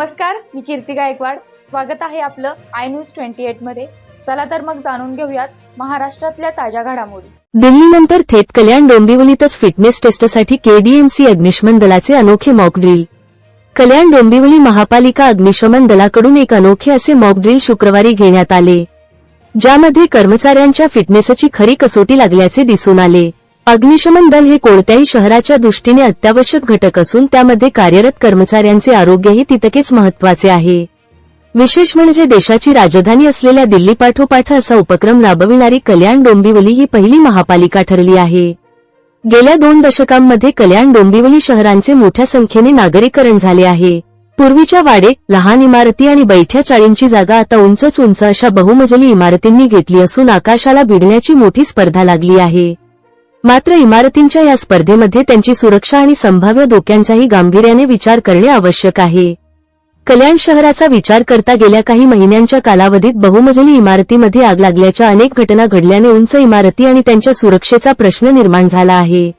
नमस्कार मी कीर्ती गायकवाड. स्वागत आहे आपलं आय न्यूज ट्वेंटी एटमध्ये. चला तर मग जाणून घेऊयात महाराष्ट्रातल्या ताज्या घडामोडी. दिल्लीनंतर थेट कल्याण डोंबिवलीतच फिटनेस टेस्टसाठी केडीएमसी अग्निशमन दलाचे अनोखे मॉकड्रिल कल्याण डोंबिवली महापालिका अग्निशमन दलाकडून एक अनोखे असे मॉकड्रिल शुक्रवारी घेण्यात आले. ज्यामध्ये कर्मचाऱ्यांच्या फिटनेसची खरी कसोटी लागल्याचे दिसून आले. अग्निशमन दल हे कोणत्याही शहराच्या दृष्टीने अत्यावश्यक घटक असून त्यामध्ये कार्यरत कर्मचाऱ्यांचे आरोग्यही तितकेच महत्त्वाचे आहे. विशेष म्हणजे देशाची राजधानी असलेल्या दिल्लीपाठोपाठ असा उपक्रम राबविणारी कल्याण डोंबिवली ही पहिली महापालिका ठरली आहे. गेल्या दोन दशकांमध्ये कल्याण डोंबिवली शहरांचे मोठ्या संख्येने नागरीकरण झाले आहे. पूर्वीच्या वाडे लहान इमारती आणि बैठ्या चाळींची जागा आता उंचच उंच अशा बहुमजली इमारतींनी घेतली असून आकाशाला भिडण्याची मोठी स्पर्धा लागली आहे. मात्र इमारतींच्या या स्पर्धेमध्ये त्यांची सुरक्षा आणि संभाव्य धोक्यांचाही गांभीर्याने विचार करणे आवश्यक आहे. कल्याण शहराचा विचार करता गेल्या काही महिन्यांच्या कालावधीत बहुमजली इमारतीमध्ये आग लागल्याच्या अनेक घटना घडल्याने उंच इमारती आणि त्यांच्या सुरक्षेचा प्रश्न निर्माण झाला आहे.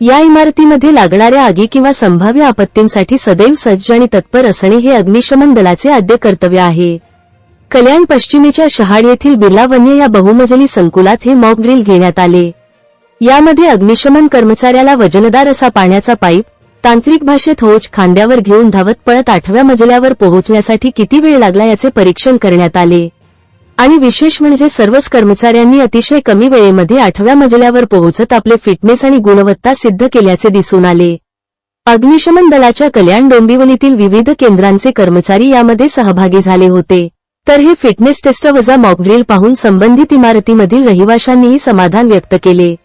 या इमारतीमध्ये लागणाऱ्या आगी किंवा संभाव्य आपत्तींसाठी सदैव सज्ज आणि तत्पर असणे हे अग्निशमन दलाचे आद्य कर्तव्य आहे. कल्याण पश्चिमेच्या शहाड येथील बिर्ला वन्य या बहुमजली संकुलात हे मॉक ड्रिल घेण्यात आले. यामध्ये अग्निशमन कर्मचाऱ्याला वजनदार असा पाण्याचा पाईप तांत्रिक भाषेत होज खांद्यावर घेऊन धावत पळत आठव्या मजल्यावर पोहोचण्यासाठी किती वेळ लागला याचे परीक्षण करण्यात आले. आणि विशेष म्हणजे सर्वच कर्मचाऱ्यांनी अतिशय कमी वेळेमध्ये आठव्या मजल्यावर पोहोचत आपले फिटनेस आणि गुणवत्ता सिद्ध केल्याचे दिसून आले. अग्निशमन दलाच्या कल्याण डोंबिवलीतील विविध केंद्रांचे कर्मचारी यामध्ये सहभागी झाले होते. तर हे फिटनेस टेस्ट वजा मॉकड्रिल पाहून संबंधित इमारतीमधील रहिवाशांनीही समाधान व्यक्त केले.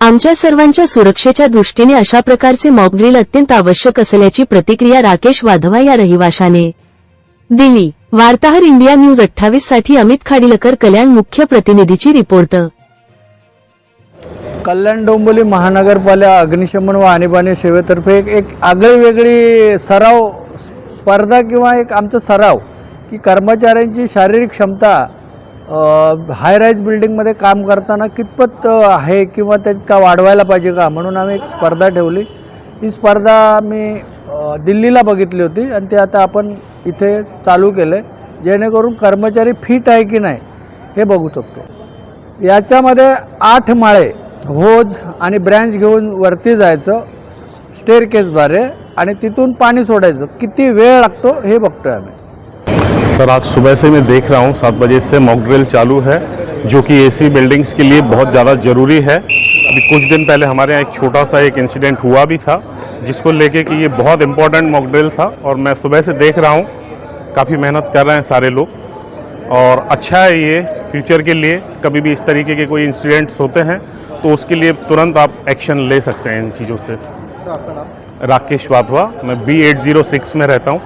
आमच्या सर्वांच्या सुरक्षेच्या दृष्टीने अशा प्रकारचे मॉकड्रिल अत्यंत आवश्यक असल्याची प्रतिक्रिया राकेश वाधवा या रहिवाशाने दिली. वार्ताहर इंडिया न्यूज अठ्ठावीससाठी अमित खाडीलकर कल्याण मुख्य प्रतिनिधीची रिपोर्ट. कल्याण डोंबोली महानगरपालिका अग्निशमन व आणीबाणी सेवेतर्फे एक एक आगळी वेगळी सराव स्पर्धा किंवा एक आमचा सराव की कर्मचाऱ्यांची शारीरिक क्षमता हाय राईज बिल्डिंगमध्ये काम करताना कितपत आहे किंवा त्यात का वाढवायला पाहिजे का? म्हणून आम्ही एक स्पर्धा ठेवली. ही स्पर्धा मी दिल्लीला बघितली होती आणि ते आता आपण इथे चालू केलं आहे जेणेकरून कर्मचारी फिट आहे की नाही हे बघू शकतो. याच्यामध्ये आठ माळे होज आणि ब्रँच घेऊन वरती जायचं स्टेअर केसद्वारे आणि तिथून पाणी सोडायचं. किती वेळ लागतो हे बघतोय आम्ही. सर आज सुबह से मैं देख रहा हूँ सात बजे से मॉक ड्रिल चालू है जो कि एसी बिल्डिंग्स के लिए बहुत ज़्यादा ज़रूरी है। अभी कुछ दिन पहले हमारे यहाँ एक छोटा सा एक इंसिडेंट हुआ भी था जिसको लेके कि ये बहुत इंपॉर्टेंट मॉक ड्रिल था और मैं सुबह से देख रहा हूँ काफ़ी मेहनत कर रहे हैं सारे लोग। और अच्छा है ये फ्यूचर के लिए कभी भी इस तरीके के कोई इंसिडेंट्स होते हैं तो उसके लिए तुरंत आप एक्शन ले सकते हैं इन चीज़ों से। राकेश वाधवा मैं बी एट ज़ीरो सिक्स में रहता हूँ।